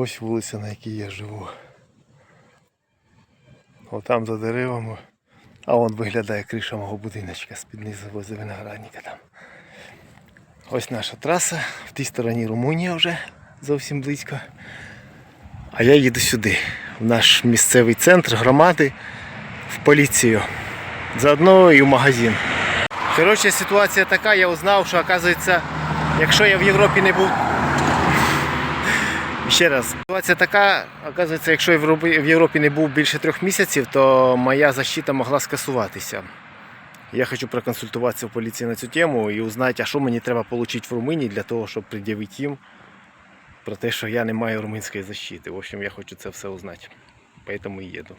Ось вулиця, на якій я живу. Отам за деревами. А вон виглядає криша мого будиночка з-під низу возле виноградника там. Ось наша траса. В тій стороні Румунія вже зовсім близько. А я їду сюди, в наш місцевий центр громади, в поліцію. Заодно і в магазин. Коротше, ситуація така, я узнав, що оказується, якщо я в Європі не був. Ще раз, ситуація така, оказується, якщо в Європі не був більше трьох місяців, то моя защита могла скасуватися. Я хочу проконсультуватися в поліції на цю тему і узнати, а що мені треба отримати в Румунії для того, щоб пред'явити їм про те, що я не маю румунської защити. В общем, я хочу це все узнати. Поэтому і їду.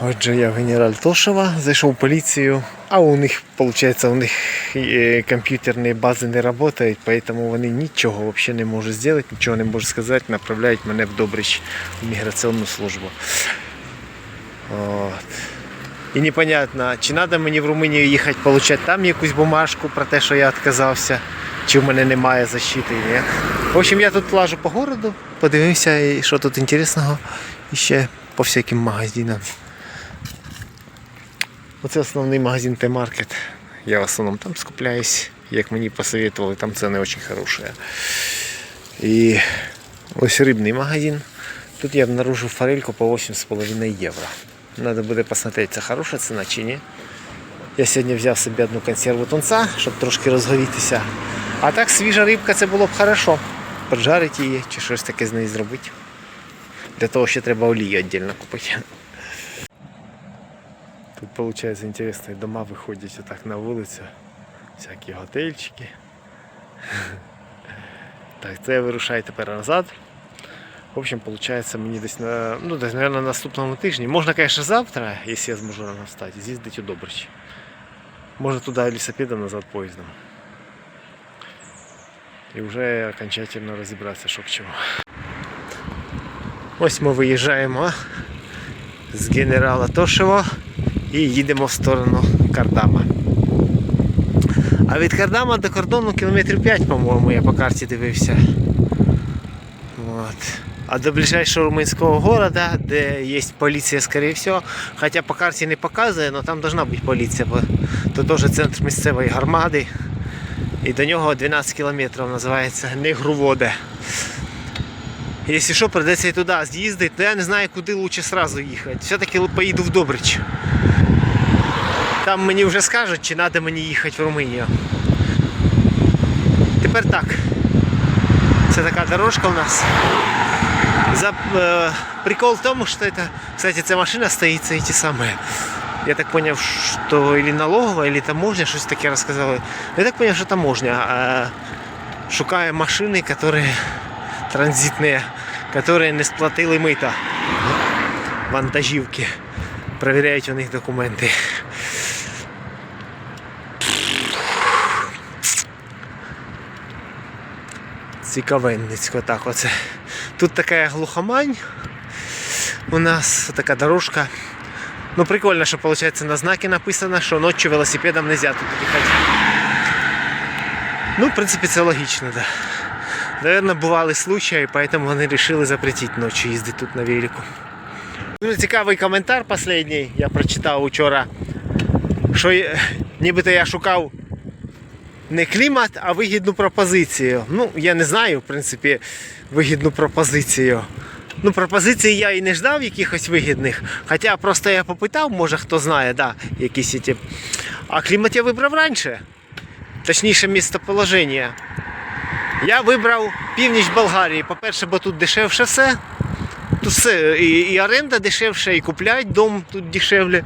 Отже, я генераль Тошева зайшов в поліцію, а у них, виходить, у них е, комп'ютерні бази не працюють, поэтому вони нічого взагалі не можуть зробити, нічого не можуть сказати, направляють мене в Добрич в міграційну службу. От. І непонятно, чи треба мені в Румунію їхати отримати там якусь бумажку про те, що я відказався, чи в мене немає защити. Ні. В общем, я тут лажу по городу, подивився, що тут інтересного, і ще по всяким магазинам. Оце основний магазин Т-маркет. Я в основному там скупляюсь, як мені посоветовали, там ціни дуже хороші. І ось рибний магазин. Тут я обнаружив форельку по 8,5 євро. Надо буде посмотреть, це хороша ціна чи ні. Я сьогодні взяв собі одну консерву тунца, щоб трошки розгорітися. А так свіжа рибка це було б хорошо. Поджарити її чи щось таке з нею зробити. Для того ще треба олію віддільно купити. Тут виходить інтересні дома виходять отак на вулицю. Всякі готельчики. Так, це я вирушаю тепер назад. В общем, виходить мені десь на, ну, десь, наверное, на наступному тижні. Можна, конечно, завтра, якщо я зможу рано встати, з'їздити у Добрич. Можна туди велосипедом назад поїздом. І вже окончательно розібратися, що к чому. Ось ми виїжджаємо з генерала Тошева і їдемо в сторону Кардама. А від Кардама до кордону кілометрів 5, по-моєму, я по карті дивився. Вот. А до ближайшего румынского города, де є поліція, скорее всего, хоча по карті не показує, але там должна бути поліція, бо то теж центр місцевої громади. І до нього 12 кілометрів називається Негруводе. Якщо що, придеться і туди з'їздити, то я не знаю, куди лучше сразу їхати. Все-таки поїду в Добрич. Там мені вже скажуть, чи треба мені їхати в Румунію. Тепер так. Це така дорожка у нас. За, э, прикол в том, что это, кстати, эта машина стоит, эти самые. Я так понял, что или налоговая, или таможня, щось таке розказали. Я так понял, що таможня. А, шукає машини, которые транзитные, которые не сплатили мита. Вантажівки. Проверяють у них документи. Цікавенницько так оце. Тут така глухомань. У нас така дорожка. Ну прикольно, що виходить на знаке написано, що ночью велосипедом нельзя тут їхати. Ну, в принципі, це логічно, да. Наверное, бували случаї, поэтому вони вирішили запретити ночі їздити тут на велику. Дуже цікавий коментар останній, я прочитав вчора, що е, нібито я шукав не клімат, а вигідну пропозицію. Ну, я не знаю, в принципі, вигідну пропозицію. Ну, пропозиції я і не ждав якихось вигідних. Хоча просто я попитав, може хто знає, да, якісь ті. А клімат я вибрав раніше. Точніше, місцеположення. Я вибрав північ Болгарії. По-перше, бо тут дешевше все. Тут все, і, і оренда дешевша, і купляють дом тут дешевле.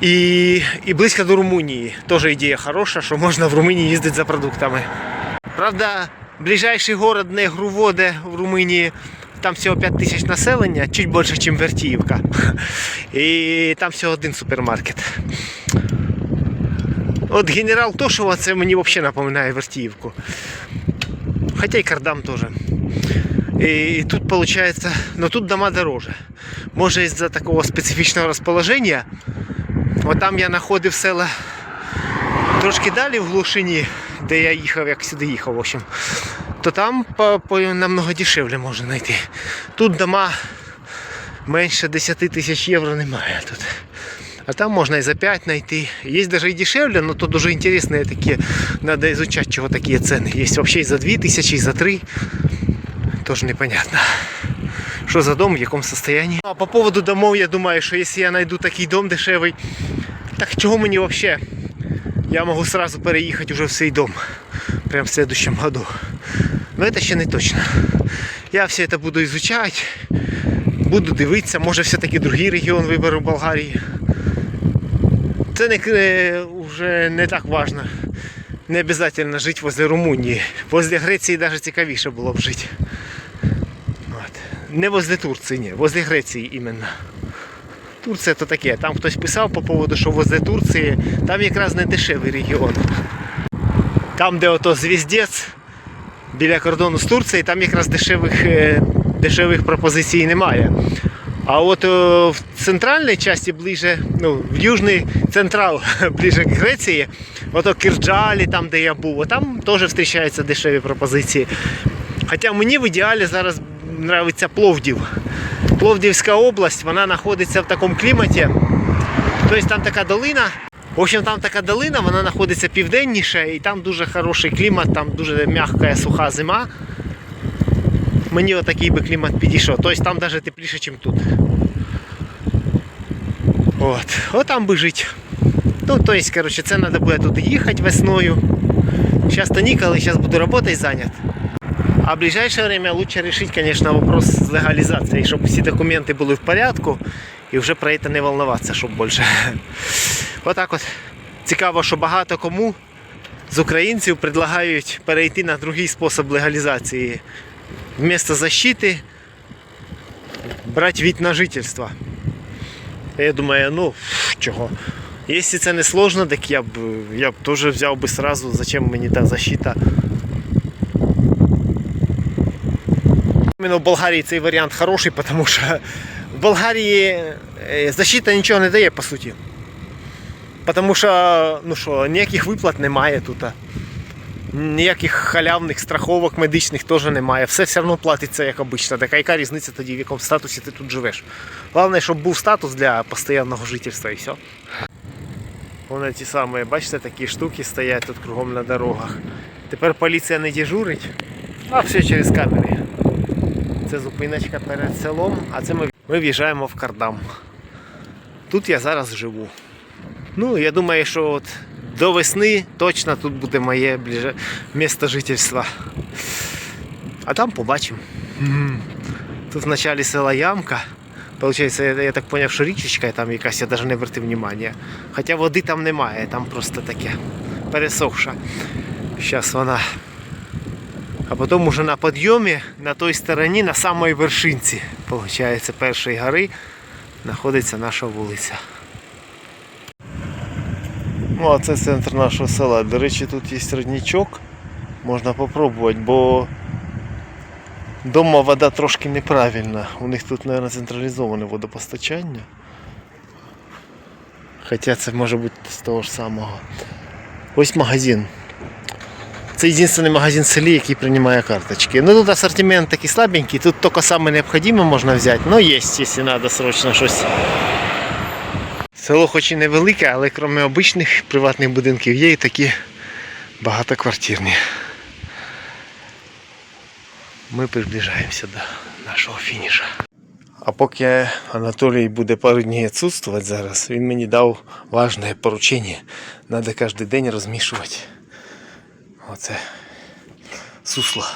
І, і близько до Румунії. Теж ідея хороша, що можна в Румунії їздити за продуктами. Правда, ближайший город не Груводе в Румунії. Там всього 5 тисяч населення, чуть більше, ніж Вертіївка. І там всього один супермаркет. От генерал Тошева це мені взагалі напоминає Вертіївку. Хоча й Кардам теж. І тут виходить, ну тут дома дороже. Може із-за такого специфічного розположення. От там я знаходив села трошки далі в глушині, де я їхав, як сюди їхав, в общем, то там по, по, намного дешевле можна знайти. Тут дома менше 10 тисяч євро немає тут. А там можно и за 5 найти. Есть даже и дешевле, но тут уже интересные такие. Надо изучать, чего такие цены. Есть вообще и за 2000, и за 3. Тоже непонятно. Что за дом, в каком состоянии. А по поводу домов, я думаю, что если я найду такий дом дешевий, так чего мне вообще? Я могу сразу переехать уже в свой дом. Прям в следующем году. Но это ще не точно. Я все это буду изучать. Буду дивитися, може все-таки другий регіон виберу Болгарії. Це не, е, вже не так важно. Не обов'язково жити возле Румунії. Возле Греції навіть цікавіше було б жити. От. Не возле Турції, ні, возле Греції іменно. Турція то таке. Там хтось писав по поводу, що возле Турції, там якраз не дешевий регіон. Там, де ото звіздець біля кордону з Турцією, там якраз дешевих, е, дешевих пропозицій немає. А от е, в центральній часті ближе, ну, в Южний Централ, ближе к Греції, ото Кірджалі, там де я був, там теж зустрічаються дешеві пропозиції. Хоча мені в ідеалі зараз подобається Пловдів. Пловдівська область, вона знаходиться в такому кліматі. Тобто там така долина. В общем, там така долина, вона знаходиться південніше, і там дуже хороший клімат, там дуже м'яка суха зима. Мені отакий би клімат підійшов. Тобто там навіть тепліше, ніж тут. От. От там би жити. Ну, то есть, короче, це треба буде туди їхати весною. Зараз то ніколи, зараз буду роботою зайнят. А в ближайшее время лучше решить, конечно, вопрос з легалізацією, щоб всі документи були в порядку і вже про це не волноватися, щоб більше. Отак от. Цікаво, що багато кому з українців предлагають перейти на другий спосіб легалізації. Вместо защиты брати вид на жительство. Я думаю, ну чого. Якщо це не сложно, так я б я б теж взяв би сразу, зачем мені та защита. Именно в Болгарії цей варіант хороший, тому що в Болгарії е, защита нічого не дає по суті. Тому що, ну що, ніяких виплат немає тут. Ніяких халявних страховок медичних теж немає. Все все одно платиться як обично. Така яка різниця тоді, в якому статусі ти тут живеш. Головне, щоб був статус для постійного жительства і все. Вон ті самі, бачите, такі штуки стоять тут кругом на дорогах. Тепер поліція не дежурить, а все через камери. Це зупиночка перед селом, а це ми, ми в'їжджаємо в Кардам. Тут я зараз живу. Ну, я думаю, що от до весни точно тут буде моє ближе місто жительства. А там побачимо. Тут в началі села Ямка. Получається, я, я так зрозумів, що річечка там якась, я навіть не обратив уваги. Хоча води там немає, там просто таке пересохша. Зараз вона. А потім уже на підйомі, на той стороні, на самій вершинці, виходить, першої гори, знаходиться наша вулиця. Ну, а це центр нашого села. До речі, тут є родничок. Можна спробувати, бо вдома вода трошки неправильна. У них тут, мабуть, централізоване водопостачання. Хоча це може бути з того ж самого. Ось магазин. Це єдиний магазин в селі, який приймає карточки. Ну тут асортимент такий слабенький, тут тільки саме необхідне можна взяти, але є, якщо треба срочно щось. Село хоч і невелике, але крім обичних приватних будинків є і такі багатоквартирні. Ми приближаємося до нашого фінішу. А поки Анатолій буде пару днів відсутствувати зараз, він мені дав важне поручення. Треба кожен день розмішувати. Оце сусло.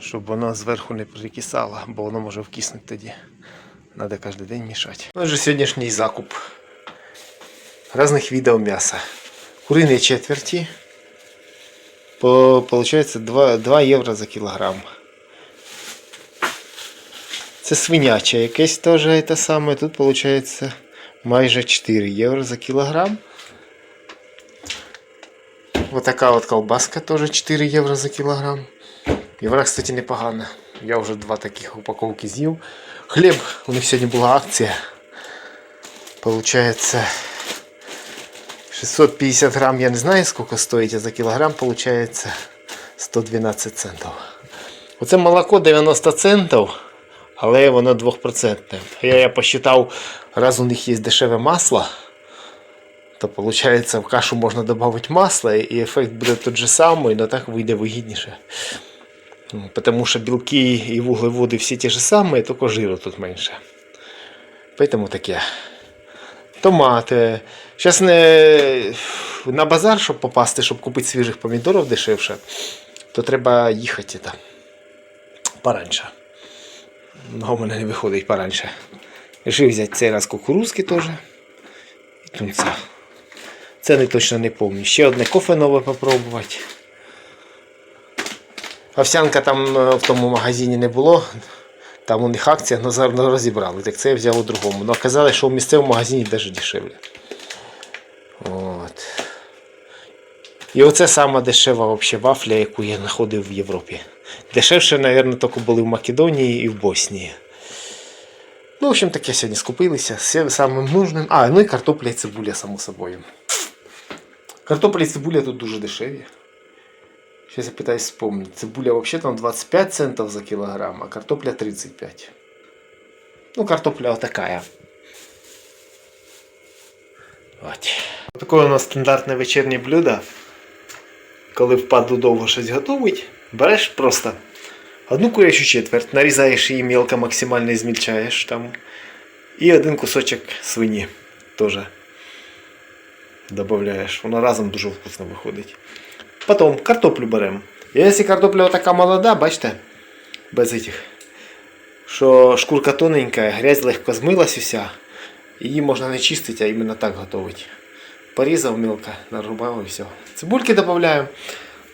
Щоб воно зверху не перекисало, бо воно може вкиснути тоді. Надо каждый день мешать. Ну, же сегодняшний закуп разных видов мяса. Куриные четверти. По, получается 2, 2 євро за кілограм. Це свиняче якесь теж те саме. Тут виходить майже 4 євро за кілограм. Вот така от колбаска теж 4 євро за кілограм. І вона, кстати, непогана. Я вже два таких упаковки з'їв. Хліб, у них сьогодні була акція. Получається 650 грам я не знаю скільки стоїть, а за кілограм виходить 112 центів. Оце молоко 90 центів, але воно 2%. Я, я посчитав, раз у них є дешеве масло, то виходить в кашу можна додати масло і ефект буде той же самий, але так вийде вигідніше. Потому що білки і вуглеводи всі ті ж самі, тільки жиру тут менше. Поэтому таке. Томати. Зараз не на базар, щоб попасти, щоб купити свіжих помідорів дешевше, то треба їхати там пораньше. Ну, у мене не виходить пораньше. Рішив взяти цей раз кукурузки теж. І тунця. Це не точно не пам'ятаю. Ще одне кофе нове попробувати. Овсянка там е, в тому магазині не було. Там у них акція, але зараз розібрали. Так це я взяв у другому. Ну, оказалось, що в місцевому магазині навіть дешевле. От. І оце сама дешева вообще вафля, яку я знаходив в Європі. Дешевше, мабуть, тільки були в Македонії і в Боснії. Ну, в общем, таке сьогодні скупилися. Все самим нужним. А, ну і картопля і цибуля, само собою. Картопля і цибуля тут дуже дешеві. Сейчас я пытаюсь вспомнить. Цибуля вообще там 25 центов за килограмм, а картопля 35. Ну, картопля вот такая. Вот. Такое у нас стандартне вечірнє блюдо. Коли впаду довго щось готувати, береш просто одну курячу четверть, нарізаєш її мелко, максимально і змільчаєш там. І один кусочок свині теж додаєш. Воно разом дуже вкусно виходить. Потім картоплю беремо. І якщо картопля така молода, бачите, без этих, що шкурка тоненька, грязь легко змилась уся, її можна не чистити, а іменно так готувати. Порізав мелко, нарубав і все. Цибульки додаємо,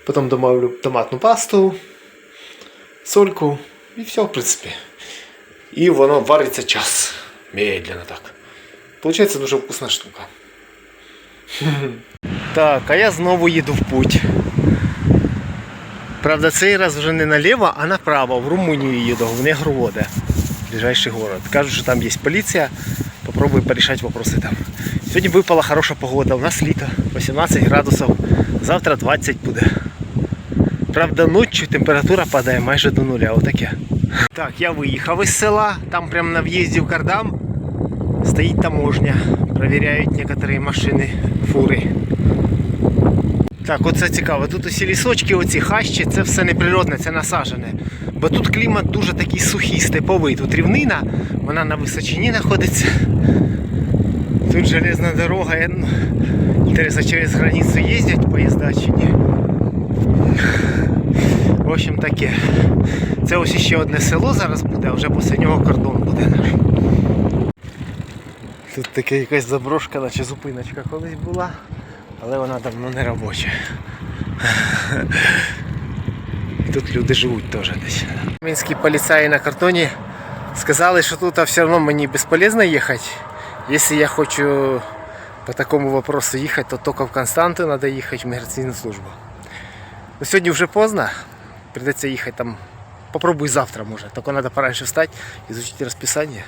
потім добавлю томатну пасту, сольку і все, в принципі. І воно вариться час. Медленно так. Получається дуже вкусна штука. Так, а я знову їду в путь. Правда, цей раз вже не наліво, а направо, в Румунію їду, в Негроводе, ближайший город. Кажуть, що там є поліція, попробую порішати вопроси там. Сьогодні випала хороша погода, у нас літо, 18 градусів, завтра 20 буде. Правда, ночі температура падає майже до нуля, отаке. Так, я виїхав із села, там прямо на в'їзді в Кардам стоїть таможня. Провіряють некоторі машини, фури. Так, оце цікаво. Тут усі лісочки, оці хащі, це все не природне, це насаджене. Бо тут клімат дуже такий сухий, степовий. Тут рівнина, вона на височині знаходиться. Тут железна дорога. Ну, Інтересно, через границю їздять поїзда чи ні. В общем таке. Це ось ще одне село зараз буде, а вже після нього кордон буде наш. Тут така якась заброшка, наче зупиночка колись була, але вона давно не робоча. Тут люди живуть теж десь. Мінські поліцаї на картоні сказали, що тут все одно мені безполезно їхати. Якщо я хочу по такому вопросу їхати, то тільки в Константу треба їхати в міграційну службу. Ну, сьогодні вже поздно, придеться їхати там. Попробуй завтра може. Тільки треба пораньше встати, изучить розписання.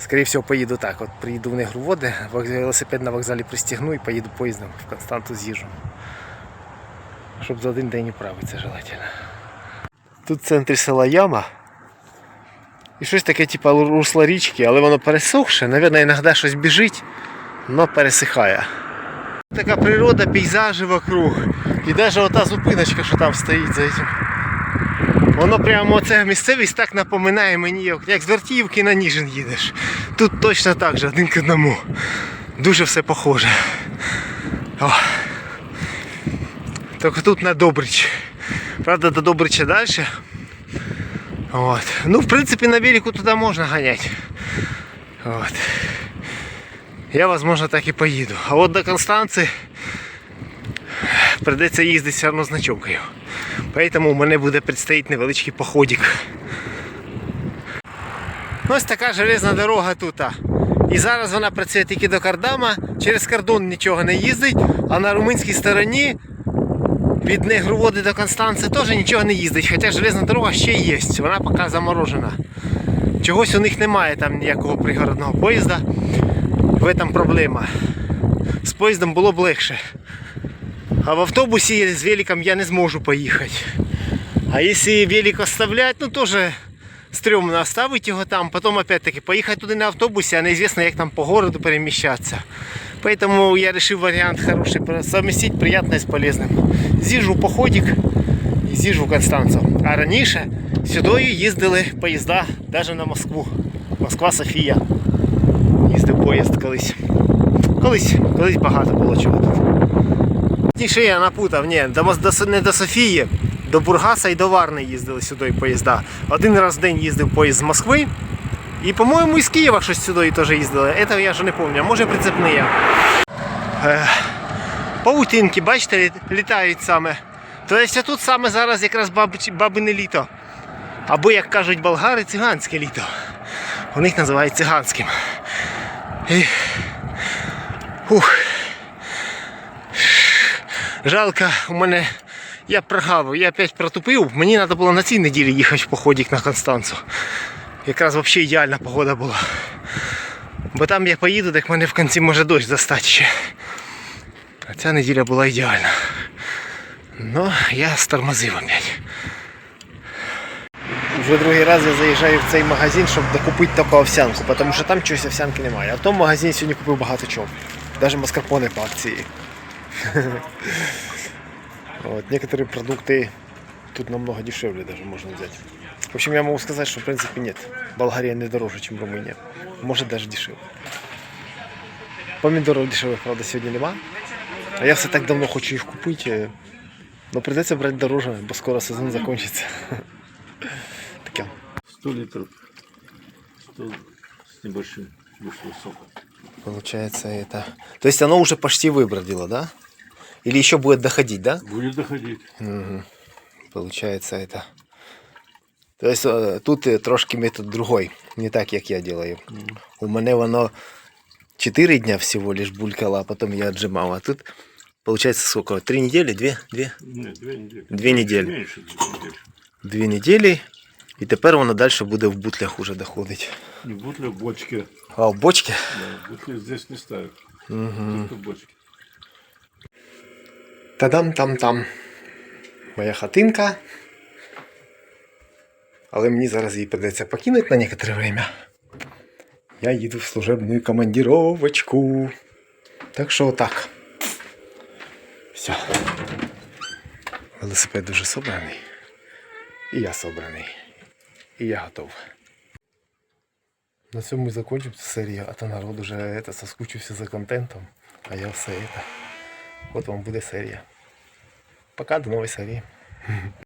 Скорее всего, поїду так. От приїду в Негроводи, велосипед на вокзалі пристігну і поїду поїздом в Константу з'їжджу. Щоб за один день управитися желательно. Тут в центрі села Яма. І щось таке, типу русло річки, але воно пересохше. Навірно, іноді щось біжить, але пересихає. Така природа, пейзажі вокруг. І навіть ота зупиночка, що там стоїть за цим. Воно прямо оце місцевість так напоминає мені, як- з Вертіївки на Ніжин їдеш. Тут точно так же, один к одному. Дуже все похоже. О. Тільки тут на Добрич. Правда, до Добрича далі. От. Ну, в принципі, на велику туди можна ганяти. От. Я, возможно, так і поїду. А от до Констанції придеться їздити все одно з ночовкою. Поэтому у мене буде предстоїть невеличкий походик. Ось така железна дорога тут. І зараз вона працює тільки до Кардама, через кордон нічого не їздить, а на румунській стороні від Негроводи до Констанци теж нічого не їздить, хоча железна дорога ще є, вона поки заморожена. Чогось у них немає там ніякого пригородного поїзда. В этом проблема. З поїздом було б легше. А в автобусі з великом я не зможу поїхати. А якщо велик оставлять, ну теж стрьомно оставити його там, потім опять-таки поїхати туди на автобусі, а неізвісно, як там по городу переміщатися. Поэтому я решил вариант хороший совместить приятное с полезным. З'їжджу походик і з'їжджу в Констанцу. А раніше сюди їздили поїзда навіть на Москву. Москва-Софія. Їздив поїзд колись. Колись, колись багато було чого тут. Тіше я напутав, ні, до, не до Софії, до Бургаса і до Варни їздили сюди поїзда. Один раз в день їздив поїзд з Москви. І, по-моєму, із Києва щось сюди теж їздили. Этого я вже не пам'ятаю, може прицепні. Е, паутинки, бачите, літають саме. Тобто тут саме зараз якраз бабине літо. Або, як кажуть болгари, циганське літо. У них називають циганським. І... Ух. Жалко, у мене я прогавив, я опять протупив. Мені треба було на цій неділі їхати в походик на Констанцу. Якраз взагалі ідеальна погода була. Бо там я поїду, так мене в кінці може дощ застати ще. А ця неділя була ідеальна. Ну, я стормозив опять. Вже другий раз я заїжджаю в цей магазин, щоб докупити таку овсянку, тому що там чогось овсянки немає. А в тому магазині сьогодні купив багато чого. Навіть маскарпоне по акції. Вот, некоторые продукты тут намного дешевле даже можно взять. В общем, я могу сказать, что в принципе нет. Болгария не дороже, чем Румыния. Может даже дешевле. Помидоров дешевых, правда, сегодня нема. А я все так давно хочу їх купити. Но придется брать дороже, бо скоро сезон закончится. Таке. 100 литров, 100 с небольшим вышло сока. Получается это... То есть оно уже почти выбродило, да? Или еще будет доходить, да? Будет доходить. Мгм. Получается это. То есть е, тут е, трошки метод другой, не так, як я делаю. У мене воно 4 дня всего лишь булькало, а потом я отжимал. А тут получается сколько? Три недели? Две? Две? Нет, две недели. Две недели. Меньше двух недель. Дві неділі. І тепер воно далі буде в бутлях уже доходить. Не бутля, в бочке. А в бочки? Да, бутли здесь не ставят. Угу. Только в бочке. Та-дам-там-там. Моя хатинка. Але мені зараз її придеться покинути на некоторе время. Я їду в служебну командировочку. Так що отак. Все. Велосипед дуже собраний. І я собраний. І я готов. На цьому і закончимо цю серію, а то народ уже это, соскучився за контентом. А я все это. От вам буде серія. Пока, до нової серії.